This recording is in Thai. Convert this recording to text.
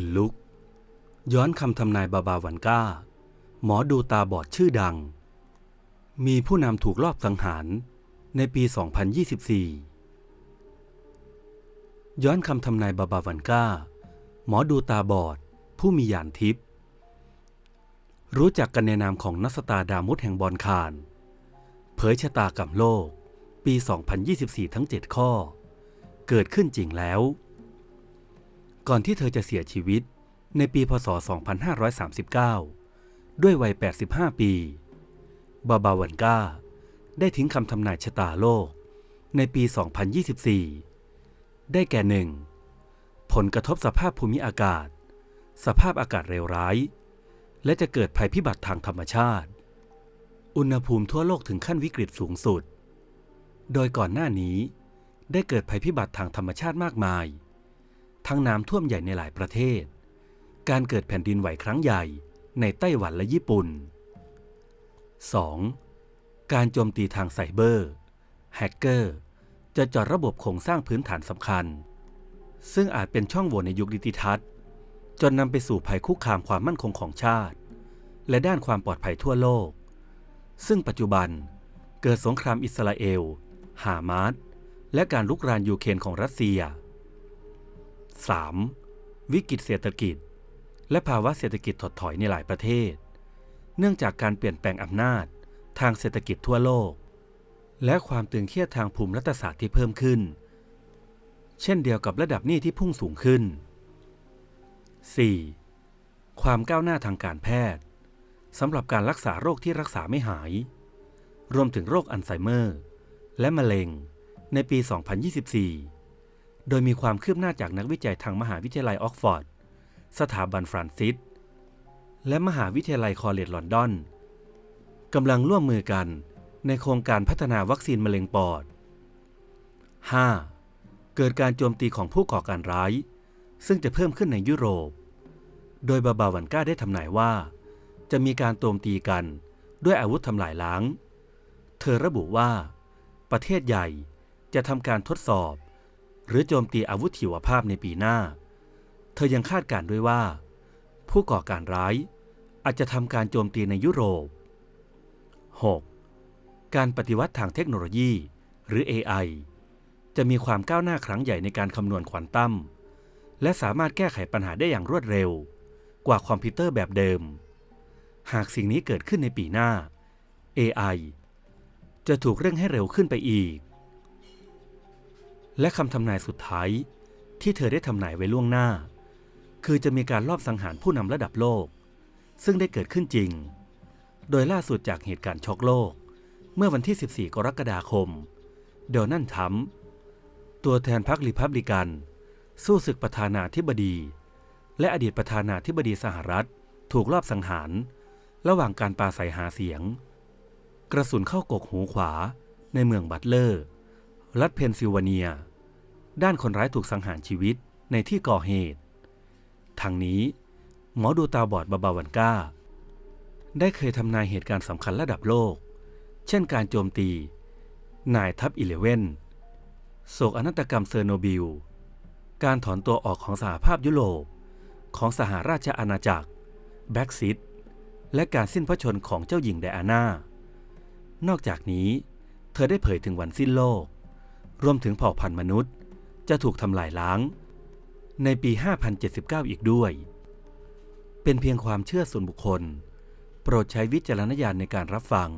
นลุก ย้อนคำทำนายบาบาวันก้า หมอดูตาบอดชื่อดัง มีผู้นำถูกลอบสังหารในปี 2024 ย้อนคำทำนายบาบาวันก้า หมอดูตาบอด ผู้มียานทิพย์รู้จักกันในนามของนัสตาดามุดแห่งบอลคานเผยชะตากรรมโลก ปี 2024 ทั้ง 7 ข้อ เกิดขึ้นจริงแล้ว ก่อนที่เธอจะเสียชีวิตในปีพศ 2539 ด้วยวัย 85 ปี บาบาวันก้า ได้ทิ้งคำทำนายชะตาโลก ในปี 2024 ได้แก่หนึ่งผลกระทบสภาพภูมิอากาศ สภาพอากาศเลวร้าย และจะเกิดภัยพิบัติทางธรรมชาติ อุณหภูมิทั่วโลกถึงขั้นวิกฤตสูงสุด โดยก่อนหน้านี้ได้เกิดภัยพิบัติทางธรรมชาติมากมาย ทั้งน้ำท่วมใหญ่ในหลายประเทศ การเกิดแผ่นดินไหวครั้งใหญ่ในไต้หวันและญี่ปุ่น 2. การโจมตีทางไซเบอร์ แฮกเกอร์ จะจอดระบบโครงสร้างพื้นฐานสำคัญ ซึ่งอาจเป็นช่องโหว่ในยุคดิจิทัลจนนำไปสู่ภัยคุกคามความมั่นคงของชาติ และด้านความปลอดภัยทั่วโลก ซึ่งปัจจุบันเกิดสงครามอิสราเอล ฮามาสและการลุกรานยูเครนของรัสเซีย 3. วิกฤตเศรษฐกิจ และภาวะเศรษฐกิจถดถอยในหลายประเทศ เนื่องจากการเปลี่ยนแปลงอำนาจทางเศรษฐกิจทั่วโลก และความตึงเครียดทางภูมิรัฐศาสตร์ที่เพิ่มขึ้น เช่นเดียวกับระดับหนี้ที่พุ่งสูงขึ้น 4. ความก้าวหน้าทางการแพทย์สำหรับการรักษาโรคที่รักษาไม่หาย รวมถึงโรคอัลไซเมอร์ และมะเร็งในปี 2024 โดยมีความคืบหน้าจากนักวิจัยทางมหาวิทยาลัยออกฟอร์ด สถาบันฟรานซิส และมหาวิทยาลัยคอลเลจลอนดอนกำลังร่วมมือกันในโครงการพัฒนาวัคซีนมะเร็งปอด 5. เกิดการโจมตีของผู้ก่อการร้าย ซึ่งจะเพิ่มขึ้นในยุโรป โดยบาบาวันก้าได้ทำนายว่า จะมีการโจมตีกันด้วยอาวุธทำลายล้าง เธอระบุว่า ประเทศใหญ่จะทำการทดสอบ หรือโจมตีอาวุธถิวภาพในปีหน้า เธอยังคาดการ์ด้วยว่า ผู้ก่อการร้ายอาจจะทำการโจมตีในยุโรป 6. การปฏิวัติทางเทคโนโลยี หรือ AI จะมีความก้าวหน้าครั้งใหญ่ในการคำนวณควอนตัม และสามารถแก้ไขปัญหาได้อย่างรวดเร็ว กว่าคอมพิวเตอร์แบบเดิม หากสิ่งนี้เกิดขึ้นในปีหน้า AI จะถูกเร่งให้เร็วขึ้นไปอีก และคำทำนายสุดท้าย ที่เธอได้ทำนายไว้ล่วงหน้า คือจะมีการลอบสังหารผู้นำระดับโลก ซึ่งได้เกิดขึ้นจริง โดยล่าสุดจากเหตุการณ์ช็อกโลก เมื่อวันที่ 14 กรกฎาคม โดนัลด์ทรัมป์ตัวแทนพรรคริพับลิกัน สู้ศึกประธานาธิบดี และอดีตประธานาธิบดีสหรัฐ ถูกลอบสังหาร ระหว่างการปราศัยหาเสียง กระสุนเข้ากกหูขวาในเมืองบัตเลอร์ รัฐเพนซิลเวเนีย ด้านคนร้ายถูกสังหารชีวิตในที่ก่อเหตุ ทางนี้ หมอดูตาบอดบาบาวันก้า ได้เคยทำนายเหตุการณ์สำคัญระดับโลก เช่นการโจมตี นายทัพอิเลเว่นโศกอนาตกรรมเซอร์โนบิล การถอนตัวออกของสหภาพยุโรป ของสหราชอาณาจักร แบ็กซิต และการสิ้นพระชนของเจ้าหญิงไดอาน่า นอกจากนี้ เธอได้เผยถึงวันสิ้นโลก รวมถึงเผ่าพันธุ์มนุษย์ จะถูกทำลายล้าง ในปี 5079 อีกด้วย เป็นเพียงความเชื่อส่วนบุคคล โปรดใช้วิจารณญาณในการรับฟัง